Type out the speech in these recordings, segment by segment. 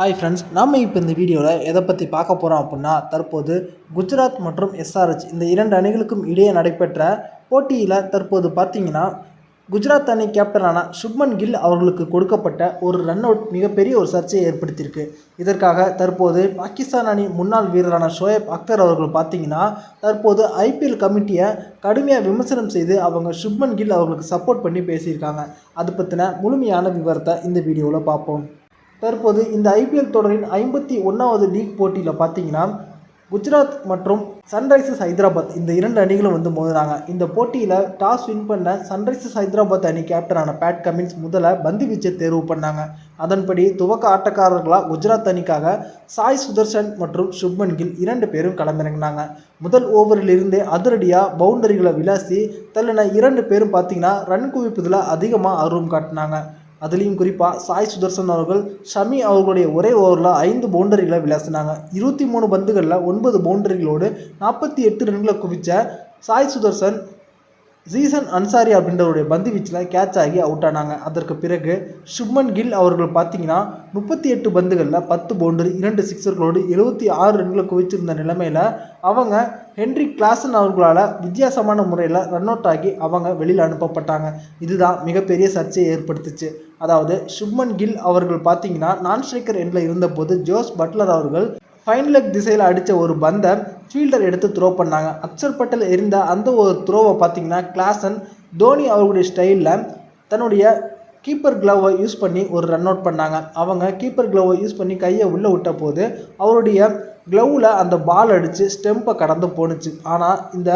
Hi friends நாம் இப்போ இந்த வீடியோவில் எதை பற்றி பார்க்க போகிறோம் அப்படின்னா தற்போது குஜராத் மற்றும் எஸ்ஆர்ஹெச் இந்த இரண்டு அணிகளுக்கும் இடையே நடைபெற்ற போட்டியில் தற்போது பார்த்தீங்கன்னா குஜராத் அணி கேப்டனான சுப்மன் கில் அவர்களுக்கு கொடுக்கப்பட்ட ஒரு ரன் அவுட் மிகப்பெரிய ஒரு சர்ச்சையை ஏற்படுத்தியிருக்கு. இதற்காக தற்போது பாகிஸ்தான் அணி முன்னாள் வீரரான ஷோயப் அக்தர் அவர்கள் பார்த்தீங்கன்னா தற்போது ஐபிஎல் கமிட்டியை கடுமையாக விமர்சனம் செய்து அவங்க சுப்மன் கில் அவர்களுக்கு சப்போர்ட் பண்ணி பேசியிருக்காங்க. அது பற்றின முழுமையான விவரத்தை இந்த வீடியோவில் பார்ப்போம். தற்போது இந்த ஐபிஎல் தொடரின் ஐம்பத்தி ஒன்றாவது லீக் போட்டியில் பார்த்தீங்கன்னா குஜராத் மற்றும் சன்ரைசர்ஸ் ஹைதராபாத் இந்த இரண்டு அணிகளும் வந்து மோதுறாங்க. இந்த போட்டியில் டாஸ் வின் பண்ண சன்ரைசர்ஸ் ஹைதராபாத் அணி கேப்டனான பேட் கமின்ஸ் முதல்ல பந்து வீச்சை தேர்வு பண்ணாங்க. அதன்படி துவக்க ஆட்டக்காரர்களாக குஜராத் அணிக்காக சாய் சுதர்ஷன் மற்றும் சுப்மன் கில் இரண்டு பேரும் களமிறங்கினாங்க. முதல் ஓவரில் இருந்தே அதிரடியாக பவுண்டரிகளை விளாசி தள்ளின இரண்டு பேரும் பார்த்தீங்கன்னா ரன் குவிப்பதில் அதிகமாக ஆர்வம் காட்டினாங்க. அதுலேயும் குறிப்பாக சாய் சுதர்சன் அவர்கள் ஷமி அவர்களுடைய ஒரே ஓவரில் ஐந்து பவுண்டரிகளை விளாசினாங்க. இருபத்தி மூணு பந்துகளில் ஒன்பது பவுண்டரிகளோடு நாற்பத்தி எட்டு ரன்களை குவித்த சாய் சுதர்சன் ஜீசன் அன்சாரி அப்படின்றவருடைய பந்து வீச்சில் கேட்ச் ஆகி அவுட் ஆனாங்க. அதற்கு பிறகு சுப்மன் கில் அவர்கள் பார்த்தீங்கன்னா முப்பத்தி எட்டு பந்துகளில் பத்து பவுண்டரி இரண்டு சிக்ஸர்களோடு எழுபத்தி ஆறு ரன்களை குவிச்சிருந்த நிலைமையில் அவங்க ஹென்ரி கிளாசன் அவர்களால் வித்தியாசமான முறையில் ரன் அவுட் ஆகி அவங்க வெளியில் அனுப்பப்பட்டாங்க. இதுதான் மிகப்பெரிய சர்ச்சையை ஏற்படுத்துச்சு. அதாவது சுப்மன் கில் அவர்கள் பார்த்தீங்கன்னா நான் ஸ்ட்ரைக்கர் எண்டில் இருந்தபோது ஜோஸ் பட்லர் அவர்கள் ஃபைன் லெக் திசையில் அடித்த ஒரு பந்தை ஃபீல்டர் எடுத்து த்ரோ பண்ணாங்க. அக்ஷர் பட்டேல் எரிந்த அந்த ஒரு த்ரோவை பார்த்தீங்கன்னா கிளாசன் தோனி அவர்களுடைய ஸ்டைலில் தன்னுடைய கீப்பர் க்ளவை யூஸ் பண்ணி ஒரு ரன் அவுட் பண்ணாங்க. அவங்க கீப்பர் க்ளவை யூஸ் பண்ணி கையை உள்ளே விட்ட போது அவருடைய க்ளவில் அந்த பால் அடித்து ஸ்டெம்பை கடந்து போணுச்சு. ஆனால் இந்த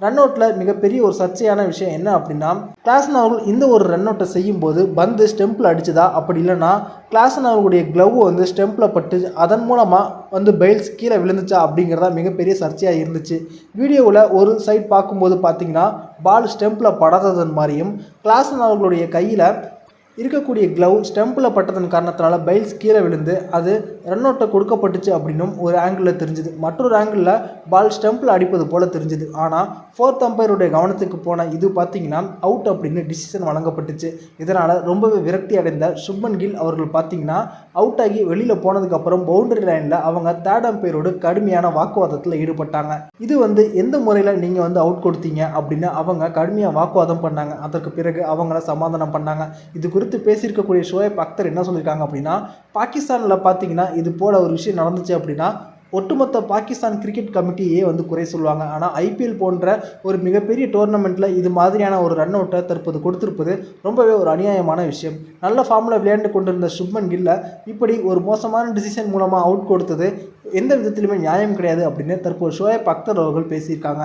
ரன் அவுட்டில் மிகப்பெரிய ஒரு சர்ச்சையான விஷயம் என்ன அப்படின்னா கிளாசன் அவர்கள் இந்த ஒரு ரன் அவுட்டை செய்யும்போது பந்து ஸ்டெம்பில் அடிச்சதா? அப்படி இல்லைன்னா கிளாசன் அவர்களுடைய க்ளவ் வந்து ஸ்டெம்பில் பட்டு அதன் மூலமாக வந்து பைல்ஸ் கீழே விழுந்துச்சா அப்படிங்கிறதா மிகப்பெரிய சர்ச்சையாக இருந்துச்சு. வீடியோவில் ஒரு சைட் பார்க்கும்போது பார்த்தீங்கன்னா பால் ஸ்டெம்பில் படாததன் மாதிரியும் கிளாசன் அவர்களுடைய கையில் இருக்கக்கூடிய க்ளவ் ஸ்டெம்பில் பட்டதன் காரணத்தினால பைல்ஸ் கீழே விழுந்து அது ரன் அவுட்டை கொடுக்கப்பட்டுச்சு அப்படின்னும் ஒரு ஆங்கிளில் தெரிஞ்சுது. மற்றொரு ஆங்கிளில் பால் ஸ்டெம்பில் அடிப்பது போல் தெரிஞ்சுது. ஆனால் ஃபோர்த் அம்பையருடைய கவனத்துக்கு போன இது பார்த்தீங்கன்னா அவுட் அப்படின்னு டிசிஷன் வழங்கப்பட்டுச்சு. இதனால் ரொம்பவே விரக்தி அடைந்த சுப்மன் கில் அவர்கள் பார்த்தீங்கன்னா அவுட் ஆகி வெளியில் போனதுக்கப்புறம் பவுண்டரி லைனில் அவங்க தேர்ட் அம்பையரோடு கடுமையான வாக்குவாதத்தில் ஈடுபட்டாங்க. இது வந்து எந்த முறையில் நீங்கள் வந்து அவுட் கொடுத்தீங்க அப்படின்னு அவங்க கடுமையாக வாக்குவாதம் பண்ணாங்க. அதற்கு பிறகு அவங்கள சமாதானம் பண்ணாங்க. இது குறித்து பேசியிருக்கக்கூடிய ஷோயப் அக்தர் என்ன சொல்லியிருக்காங்க அப்படின்னா பாகிஸ்தானில் பார்த்தீங்கன்னா இது போல் ஒரு விஷயம் நடந்துச்சு அப்படின்னா ஒட்டுமொத்த பாகிஸ்தான் கிரிக்கெட் கமிட்டியே வந்து குறை சொல்லுவாங்க. ஆனால் ஐபிஎல் போன்ற ஒரு மிகப்பெரிய டோர்னமெண்ட்டில் இது மாதிரியான ஒரு ரன் அவுட்டை தற்போது கொடுத்துருப்பது ரொம்பவே ஒரு அநியாயமான விஷயம். நல்ல ஃபார்மில் விளையாண்டு கொண்டிருந்த சுப்மன் கில்லை இப்படி ஒரு மோசமான டிசிஷன் மூலமாக அவுட் கொடுத்தது எந்த விதத்திலுமே நியாயம் கிடையாது அப்படின்னு தற்போது ஷோயப் அக்தர் அவர்கள் பேசியிருக்காங்க.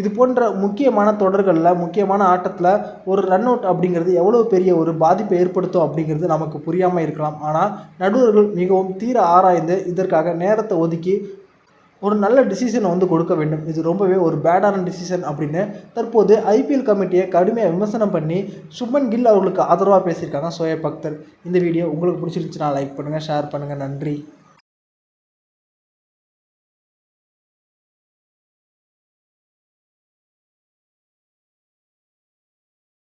இது போன்ற முக்கியமான தொடர்களில் முக்கியமான ஆட்டத்தில் ஒரு ரன் அவுட் அப்படிங்கிறது எவ்வளோ பெரிய ஒரு பாதிப்பை ஏற்படுத்தும் அப்படிங்கிறது நமக்கு புரியாமல் இருக்கலாம். ஆனால் நடுவர்கள் மிகவும் தீர ஆராய்ந்து இதற்காக நேரத்தை ஒதுக்கி ஒரு நல்ல டிசிஷனை வந்து கொடுக்க வேண்டும். இது ரொம்பவே ஒரு பேடான டிசிஷன் அப்படின்னு தற்போது ஐபிஎல் கமிட்டியை கடுமையாக விமர்சனம் பண்ணி சுப்மன் கில் அவர்களுக்கு ஆதரவாக பேசியிருக்காங்க சோயப் அக்தர் இந்த வீடியோ உங்களுக்கு பிடிச்சிருந்துச்சுன்னா லைக் பண்ணுங்கள் ஷேர் பண்ணுங்கள் நன்றி.